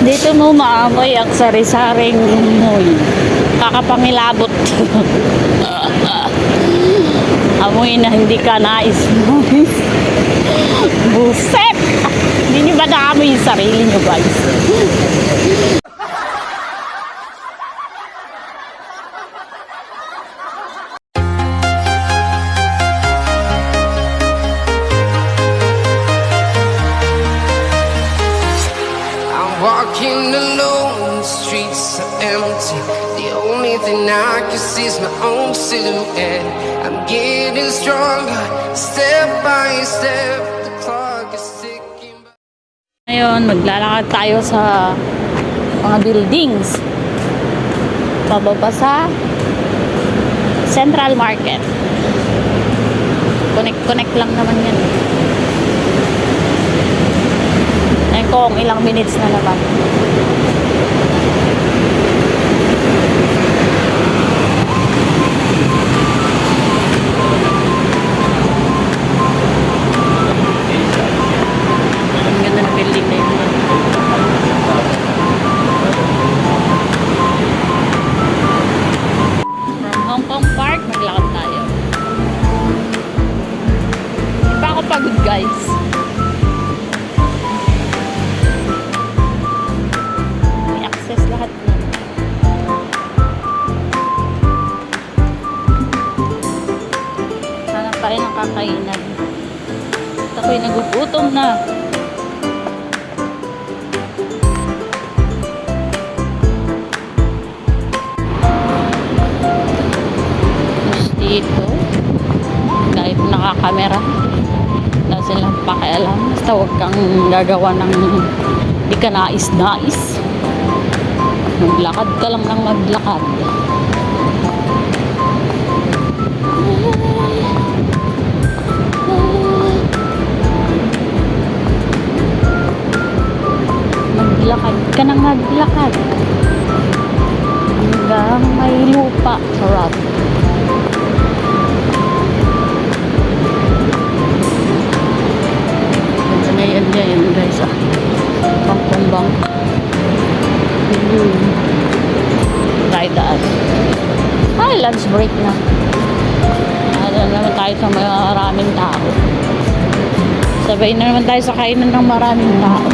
Dito mo maamoy ang sari-saring moy. Kakapangilabot. Amoy na hindi ka nais. Buset! Hindi niyo ba naamoy yung sarili niyo, guys? Is my own silhouette. I'm getting stronger, step by step. The clock is ticking. Ngayon, maglalakad tayo sa mga buildings. Pababa sa Central Market. Connect-connect lang naman yan. Ayun ko ilang minutes na naman. Kakainan. At ako'y nagugutom na. Tapos dito, kahit nakakamera, wala silang pakialam. Basta huwag kang gagawa ng di ka nais-nais. Maglakad ka lang ng maglakad. Maglakad ka ng maglakad. Hanggang may lupa. Sarap. Ito na yan yan guys ah. Pangkumbang. Hmm. Tayo taas. Ay, lunch break na. Ano naman tayo sa maraming tao. Sabay na naman tayo sa kainan ng maraming tao.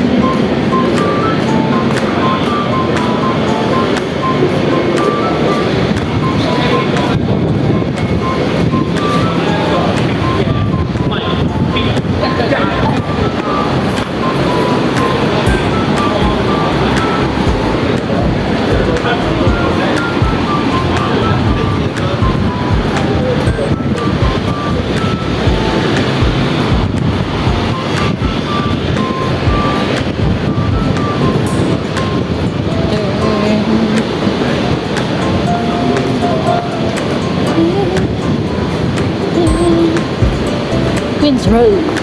Queens Road.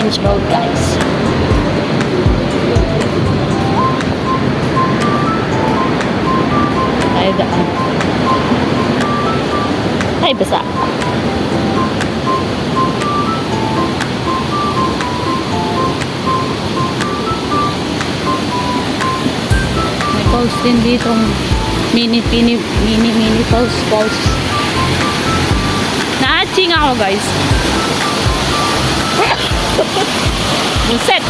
Queens Road, guys. Tayo daan. Ay, basa. May falls din dito. Mini, mini, mini, mini falls, falls. Na-aching ako, guys. Buset!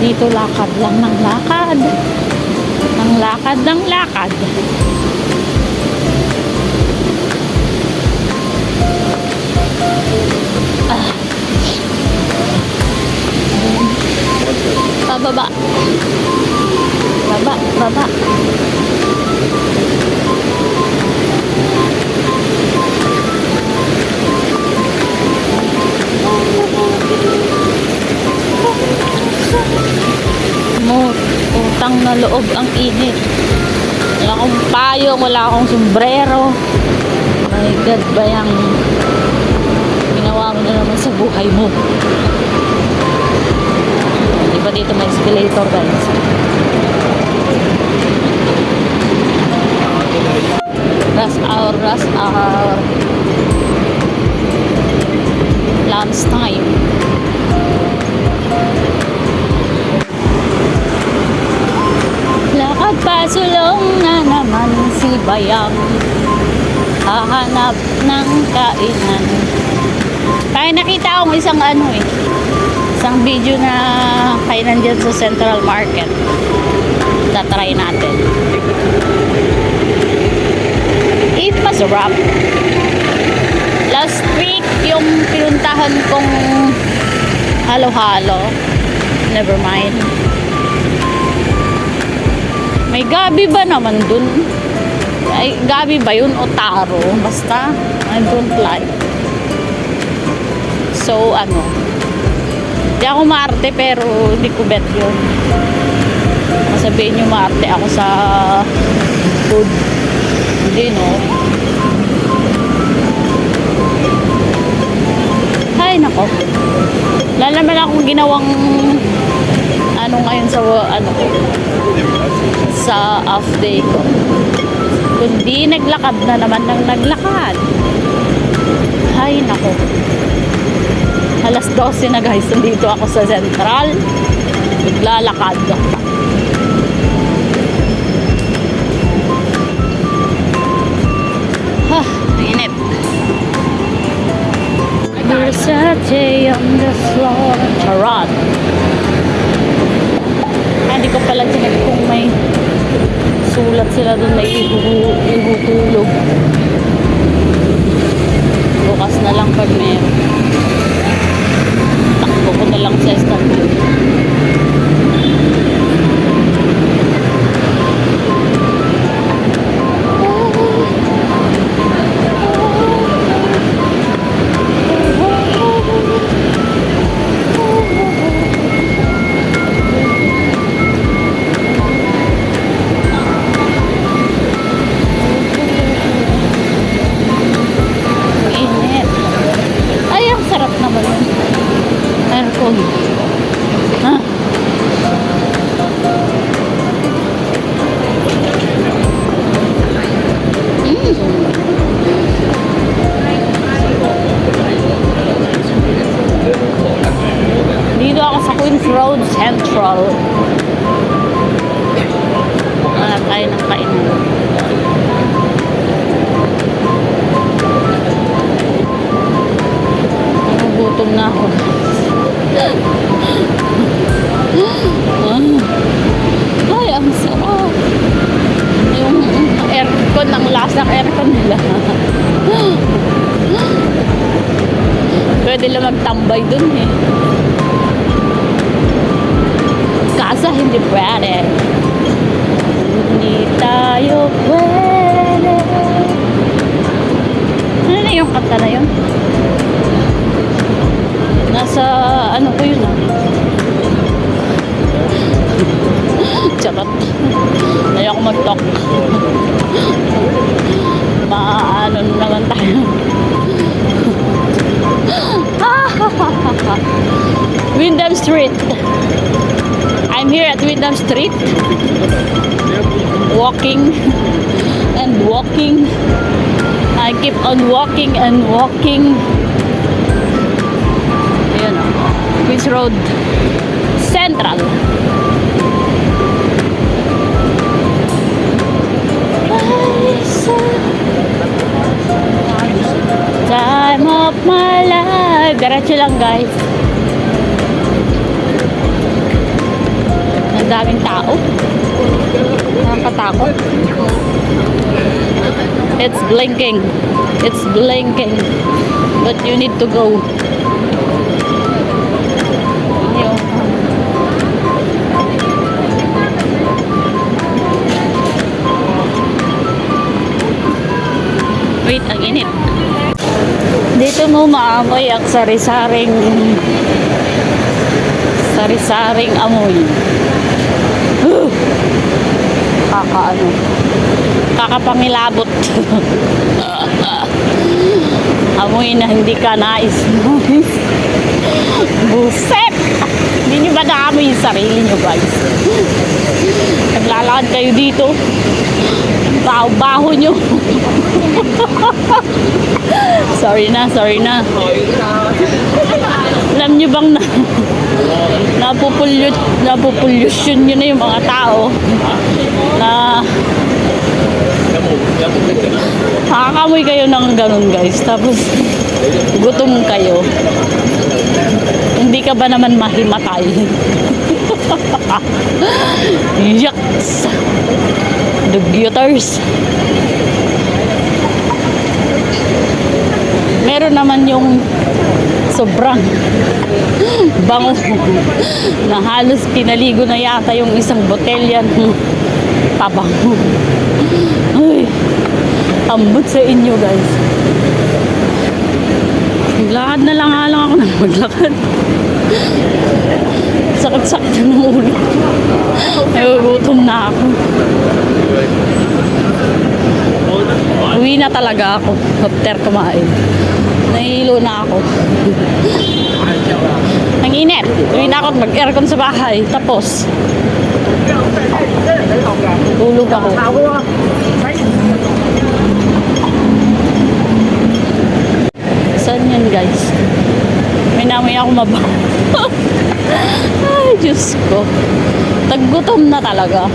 Dito lakad lang ng lakad. Ang lakad ng lakad. Init. Wala akong payong, wala akong sombrero. My God, bayang ginawa mo na naman sa buhay mo. Di ba dito may escalator guys? Rush hour, rush hour. lunchtime. Lakad Bayang Hahanap ng kainan. Kaya nakita akong isang ano eh Isang video na kainan dyan sa Central Market. Tatry natin. Eat masarap Last week yung pinuntahan kong halo-halo. Never mind. May gabi ba naman dun? Ay, gabi ba yun o taro? Basta, I don't like. So, ano, di ako maarte pero hindi ko bet yun. Masabihin nyo maarte ako sa food. Hindi, no? Ay, nako. Wala naman akong ginawang ano ngayon sa ano sa off day ko. Kundi naglakad na naman ng naglakad. Ay, nako. Alas 12 na guys, nandito ako sa Central. Naglalakad. Ha, init. Versace on the floor. Charot. Ah, hindi ko pala chinek kung may sulat sila doon na ihuhu, ihuhulog. Bukas na lang pag meron. Takbo ko na lang sa establyo. Central. Wala tayo ng kainan. Nagugutom na ako. Ah. Ay, ang sarap. Yung aircon, ang lasang aircon nila. Pwede lang magtambay dun eh. Kaso hindi pwede. Hindi tayo pwede. Ano na yung kanta na yun? Nasa ano ko yun ah. Charot. Ayaw ko mag-talk. Maano naman tayo. Windham Street. I'm here at Windham Street. Walking and walking. I keep on walking and walking. Ayan o. Queens Road Central. Time of my life. Diretso lang guys. Ang daming tao. Nakakatakot. It's blinking. It's blinking. But you need to go. Wait, ang init. Dito mo maamoy ang sari-saring sari-saring amoy. Huh! Kakaano. Kakapangilabot. amoy na hindi ka nais. Buset! Hindi nyo ba naamoy yung sarili nyo guys? Naglalakad kayo dito. Baho-baho nyo. sorry na, sorry na. Alam niyo bang na napupulyut, napupullusyon nyo na yung mga tao na nakakamoy kayo ng ganun guys. Tapos gutom kayo. Hindi ka ba naman mahimatay? Yucks! Dugyoters! Meron naman yung sobrang bango na halos pinaligo na yata yung isang botelya ng pabango. Ay, ambot sa inyo guys. Maglakad na lang lang ako ng maglakad. Sakit-sakit ng ulo. Nagugutom na ako. Uwi na talaga ako after kumain. Nahihilo na ako. Ang init. Uwi na ako mag-aircon sa bahay. Tapos, tulog ako. Saan yan guys? May namoy ako mabaho. Ay, Diyos ko. Taggutom na talaga.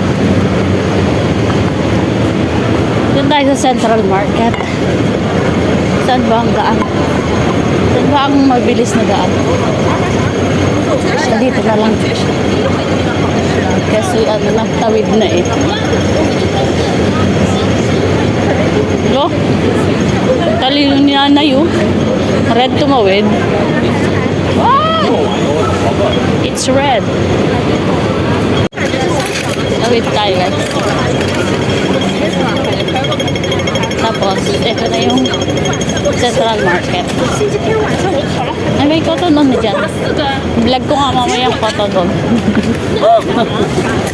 Doon tayo sa Central Market. Saan ba ang daan? Saan ba ang mabilis na daan? Dito na lang. Kasi ano na, tawid na eh. Lo, talino ni nanay oh. Red tumawid. Wow! It's red. Tawid tayo guys. Tapos, ito na yung Central Market. Ay, may kotonon na dyan. Vlog ko nga mamaya yung kotonon.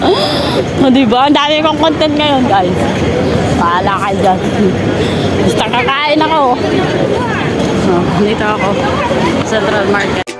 o, diba? Ang dami kong content ngayon, guys. Pahala ka dyan. Basta kakain ako. So, dito ako. Central Market.